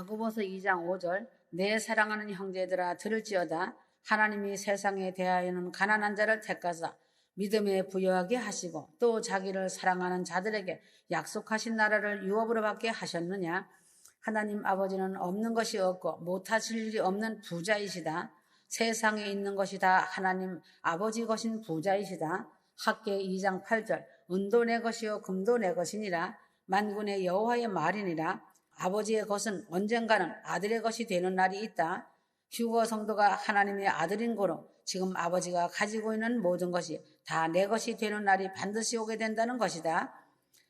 야고보서 2장 5절 내 사랑하는 형제들아 들을지어다 하나님이 세상에 대하여는 가난한 자를 택하사 믿음에 부여하게 하시고 또 자기를 사랑하는 자들에게 약속하신 나라를 유업으로 받게 하셨느냐 하나님 아버지는 없는 것이 없고 못하실 일이 없는 부자이시다. 세상에 있는 것이 다 하나님 아버지 것인 부자이시다. 학계 2장 8절 은도 내 것이요 금도 내 것이니라 만군의 여호와의 말이니라 아버지의 것은 언젠가는 아들의 것이 되는 날이 있다. 휴거 성도가 하나님의 아들인 고로 지금 아버지가 가지고 있는 모든 것이 다 내 것이 되는 날이 반드시 오게 된다는 것이다.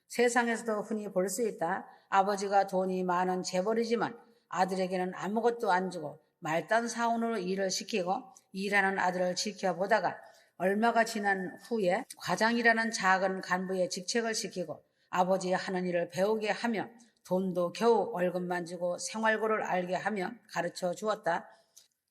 세상에서도 흔히 볼 수 있다. 아버지가 돈이 많은 재벌이지만 아들에게는 아무것도 안 주고 말단 사원으로 일을 시키고 일하는 아들을 지켜보다가 얼마가 지난 후에 과장이라는 작은 간부의 직책을 시키고 아버지의 하는 일을 배우게 하며 돈도 겨우 월급만 주고 생활고를 알게 하며 가르쳐 주었다.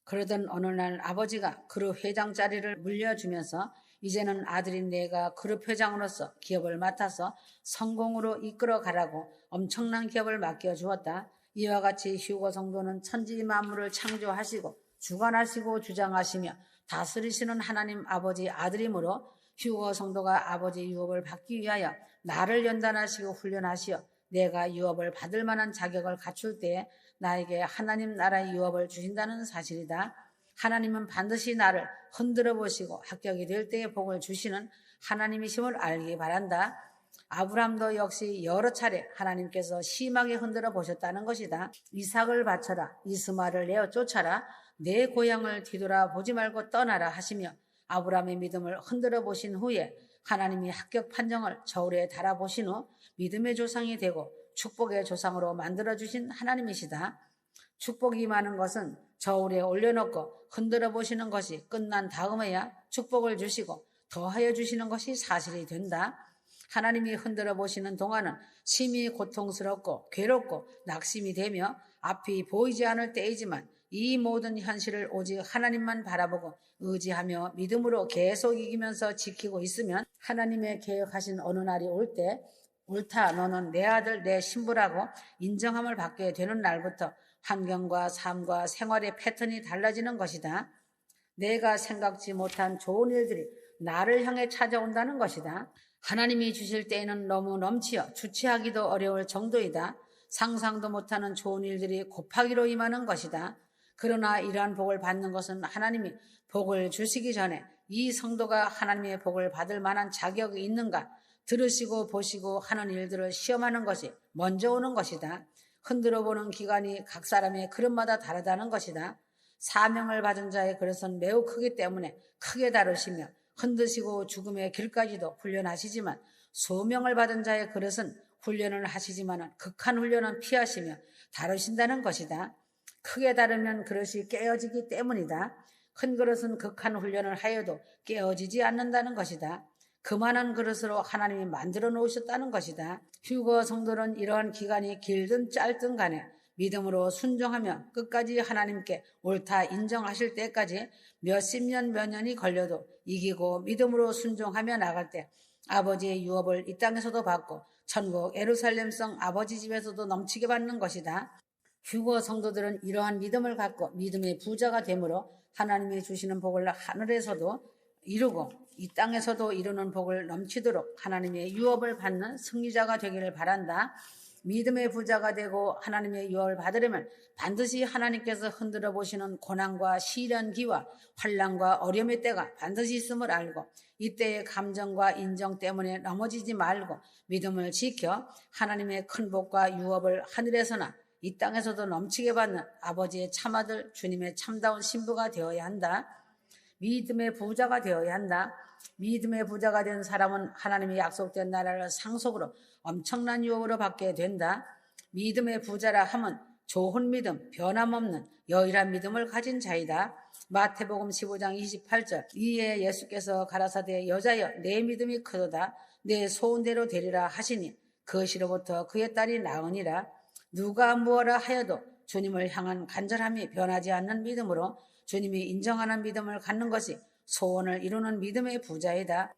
그러던 어느 날 아버지가 그룹 회장 자리를 물려주면서 이제는 아들인 내가 그룹 회장으로서 기업을 맡아서 성공으로 이끌어 가라고 엄청난 기업을 맡겨 주었다. 이와 같이 휴거 성도는 천지 만물을 창조하시고 주관하시고 주장하시며 다스리시는 하나님 아버지 아들이므로 휴거 성도가 아버지 유업을 받기 위하여 나를 연단하시고 훈련하시어 내가 유업을 받을 만한 자격을 갖출 때에 나에게 하나님 나라의 유업을 주신다는 사실이다. 하나님은 반드시 나를 흔들어 보시고 합격이 될 때에 복을 주시는 하나님이심을 알기 바란다. 아브람도 역시 여러 차례 하나님께서 심하게 흔들어 보셨다는 것이다. 이삭을 바쳐라. 이스마를 내어 쫓아라. 내 고향을 뒤돌아 보지 말고 떠나라 하시며 아브람의 믿음을 흔들어 보신 후에 하나님이 합격 판정을 저울에 달아 보신 후 믿음의 조상이 되고 축복의 조상으로 만들어 주신 하나님이시다. 축복이 많은 것은 저울에 올려놓고 흔들어 보시는 것이 끝난 다음에야 축복을 주시고 더하여 주시는 것이 사실이 된다. 하나님이 흔들어 보시는 동안은 심히 고통스럽고 괴롭고 낙심이 되며 앞이 보이지 않을 때이지만 이 모든 현실을 오직 하나님만 바라보고 의지하며 믿음으로 계속 이기면서 지키고 있으면 하나님의 계획하신 어느 날이 올 때 옳다 너는 내 아들 내 신부라고 인정함을 받게 되는 날부터 환경과 삶과 생활의 패턴이 달라지는 것이다. 내가 생각지 못한 좋은 일들이 나를 향해 찾아온다는 것이다. 하나님이 주실 때에는 너무 넘치어 주체하기도 어려울 정도이다. 상상도 못하는 좋은 일들이 곱하기로 임하는 것이다. 그러나 이러한 복을 받는 것은 하나님이 복을 주시기 전에 이 성도가 하나님의 복을 받을 만한 자격이 있는가 들으시고 보시고 하는 일들을 시험하는 것이 먼저 오는 것이다. 흔들어 보는 기간이 각 사람의 그릇마다 다르다는 것이다. 사명을 받은 자의 그릇은 매우 크기 때문에 크게 다루시며 흔드시고 죽음의 길까지도 훈련하시지만 소명을 받은 자의 그릇은 훈련을 하시지만 극한 훈련은 피하시며 다루신다는 것이다. 크게 다루면 그릇이 깨어지기 때문이다. 큰 그릇은 극한 훈련을 하여도 깨어지지 않는다는 것이다. 그만한 그릇으로 하나님이 만들어 놓으셨다는 것이다. 휴거 성도는 이러한 기간이 길든 짧든 간에 믿음으로 순종하며 끝까지 하나님께 옳다 인정하실 때까지 몇십 년, 몇 년이 걸려도 이기고 믿음으로 순종하며 나갈 때 아버지의 유업을 이 땅에서도 받고 천국 에루살렘성 아버지 집에서도 넘치게 받는 것이다. 휴거 성도들은 이러한 믿음을 갖고 믿음의 부자가 되므로 하나님이 주시는 복을 하늘에서도 이루고 이 땅에서도 이루는 복을 넘치도록 하나님의 유업을 받는 승리자가 되기를 바란다. 믿음의 부자가 되고 하나님의 유업을 받으려면 반드시 하나님께서 흔들어 보시는 고난과 시련기와 환란과 어려움의 때가 반드시 있음을 알고 이때의 감정과 인정 때문에 넘어지지 말고 믿음을 지켜 하나님의 큰 복과 유업을 하늘에서나 이 땅에서도 넘치게 받는 아버지의 참아들 주님의 참다운 신부가 되어야 한다. 믿음의 부자가 되어야 한다. 믿음의 부자가 된 사람은 하나님이 약속된 나라를 상속으로 엄청난 유업으로 받게 된다. 믿음의 부자라 함은 좋은 믿음, 변함없는 여일한 믿음을 가진 자이다. 마태복음 15장 28절 이에 예수께서 가라사대 여자여 내 믿음이 크도다 내 소원대로 되리라 하시니 그시로부터 그의 딸이 나으니라 누가 무엇라 하여도 주님을 향한 간절함이 변하지 않는 믿음으로 주님이 인정하는 믿음을 갖는 것이 소원을 이루는 믿음의 부자이다.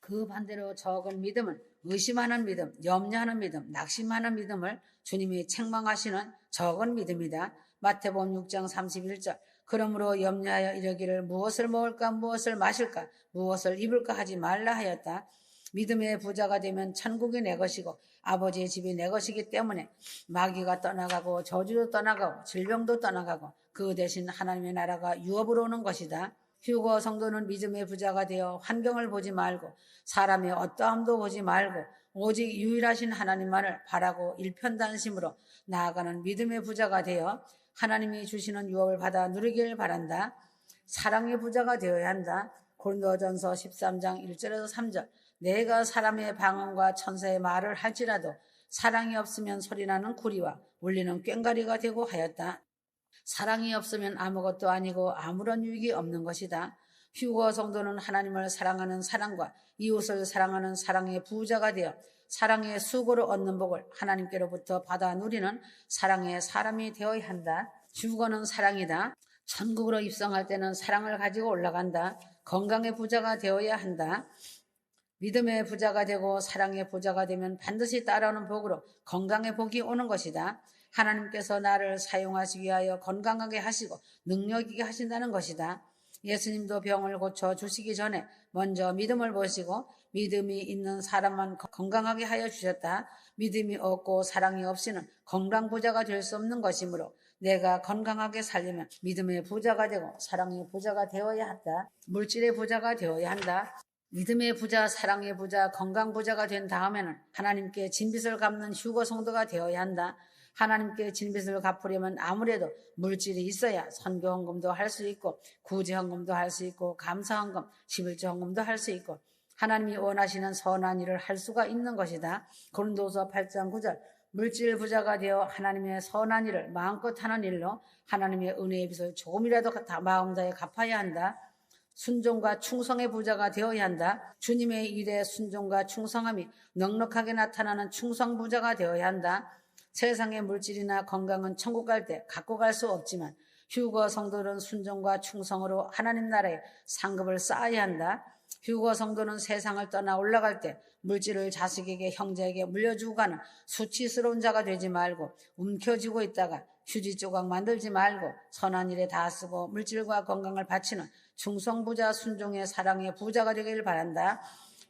그 반대로 적은 믿음은 의심하는 믿음, 염려하는 믿음, 낙심하는 믿음을 주님이 책망하시는 적은 믿음이다. 마태복음 6장 31절. 그러므로 염려하여 이르기를 무엇을 먹을까 무엇을 마실까 무엇을 입을까 하지 말라 하였다. 믿음의 부자가 되면 천국이 내 것이고 아버지의 집이 내 것이기 때문에 마귀가 떠나가고 저주도 떠나가고 질병도 떠나가고 그 대신 하나님의 나라가 유업으로 오는 것이다. 휴거 성도는 믿음의 부자가 되어 환경을 보지 말고 사람의 어떠함도 보지 말고 오직 유일하신 하나님만을 바라고 일편단심으로 나아가는 믿음의 부자가 되어 하나님이 주시는 유업을 받아 누리길 바란다. 사랑의 부자가 되어야 한다. 고린도전서 13장 1절에서 3절. 내가 사람의 방언과 천사의 말을 할지라도 사랑이 없으면 소리나는 구리와 울리는 꽹가리가 되고 하였다. 사랑이 없으면 아무것도 아니고 아무런 유익이 없는 것이다. 휴거 성도는 하나님을 사랑하는 사랑과 이웃을 사랑하는 사랑의 부자가 되어 사랑의 수고를 얻는 복을 하나님께로부터 받아 누리는 사랑의 사람이 되어야 한다. 휴거는 사랑이다. 천국으로 입성할 때는 사랑을 가지고 올라간다. 건강의 부자가 되어야 한다. 믿음의 부자가 되고 사랑의 부자가 되면 반드시 따라오는 복으로 건강의 복이 오는 것이다. 하나님께서 나를 사용하시기 위하여 건강하게 하시고 능력 있게 하신다는 것이다. 예수님도 병을 고쳐 주시기 전에 먼저 믿음을 보시고 믿음이 있는 사람만 건강하게 하여 주셨다. 믿음이 없고 사랑이 없이는 건강 부자가 될 수 없는 것이므로 내가 건강하게 살려면 믿음의 부자가 되고 사랑의 부자가 되어야 한다. 물질의 부자가 되어야 한다. 믿음의 부자, 사랑의 부자, 건강 부자가 된 다음에는 하나님께 진빚을 갚는 휴거 성도가 되어야 한다. 하나님께 진빚을 갚으려면 아무래도 물질이 있어야 선교 헌금도 할 수 있고 구제 헌금도 할 수 있고 감사 헌금, 11조 헌금도 할 수 있고 하나님이 원하시는 선한 일을 할 수가 있는 것이다. 고린도서 8장 9절 물질 부자가 되어 하나님의 선한 일을 마음껏 하는 일로 하나님의 은혜의 빚을 조금이라도 다 마음 다해 갚아야 한다. 순종과 충성의 부자가 되어야 한다. 주님의 일에 순종과 충성함이 넉넉하게 나타나는 충성 부자가 되어야 한다. 세상의 물질이나 건강은 천국 갈 때 갖고 갈 수 없지만 휴거 성도는 순종과 충성으로 하나님 나라에 상급을 쌓아야 한다. 휴거 성도는 세상을 떠나 올라갈 때 물질을 자식에게 형제에게 물려주고 가는 수치스러운 자가 되지 말고 움켜쥐고 있다가 휴지 조각 만들지 말고 선한 일에 다 쓰고 물질과 건강을 바치는 충성부자 순종의 사랑의 부자가 되기를 바란다.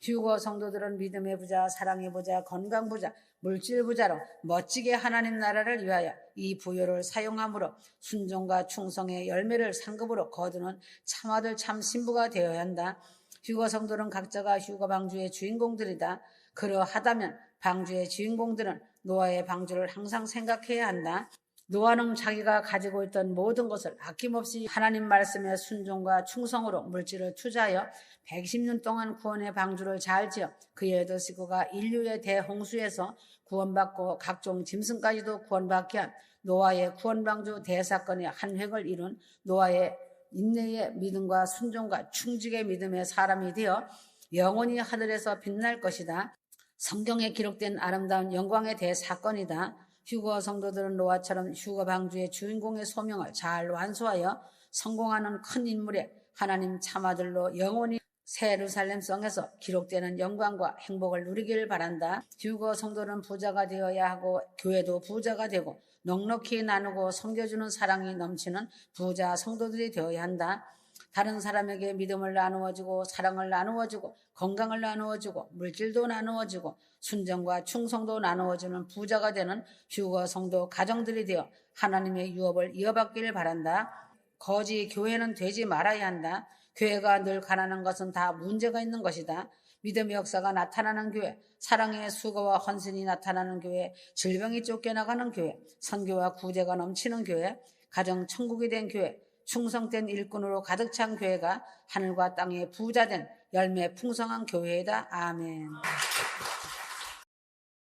휴거 성도들은 믿음의 부자, 사랑의 부자, 건강 부자, 물질 부자로 멋지게 하나님 나라를 위하여 이 부여를 사용함으로 순종과 충성의 열매를 상급으로 거두는 참아들 참 신부가 되어야 한다. 휴거 성도는 각자가 휴거 방주의 주인공들이다. 그러하다면 방주의 주인공들은 노아의 방주를 항상 생각해야 한다. 노아는 자기가 가지고 있던 모든 것을 아낌없이 하나님 말씀의 순종과 충성으로 물질을 투자하여 110년 동안 구원의 방주를 잘 지어 그의 여덟 식구가 인류의 대홍수에서 구원받고 각종 짐승까지도 구원받게 한 노아의 구원방주 대사건의 한 획을 이룬 노아의 인내의 믿음과 순종과 충직의 믿음의 사람이 되어 영원히 하늘에서 빛날 것이다. 성경에 기록된 아름다운 영광의 대사건이다. 휴거 성도들은 노아처럼 휴거 방주의 주인공의 소명을 잘 완수하여 성공하는 큰 인물의 하나님 참아들로 영원히 새 예루살렘 성에서 기록되는 영광과 행복을 누리기를 바란다. 휴거 성도는 부자가 되어야 하고 교회도 부자가 되고 넉넉히 나누고 섬겨주는 사랑이 넘치는 부자 성도들이 되어야 한다. 다른 사람에게 믿음을 나누어주고 사랑을 나누어주고 건강을 나누어주고 물질도 나누어주고 순정과 충성도 나누어주는 부자가 되는 휴거 성도 가정들이 되어 하나님의 유업을 이어받기를 바란다. 거지 교회는 되지 말아야 한다. 교회가 늘 가난한 것은 다 문제가 있는 것이다. 믿음의 역사가 나타나는 교회, 사랑의 수고와 헌신이 나타나는 교회, 질병이 쫓겨나가는 교회, 선교와 구제가 넘치는 교회, 가정 천국이 된 교회, 충성된 일꾼으로 가득 찬 교회가 하늘과 땅의 부자된 열매 풍성한 교회이다. 아멘.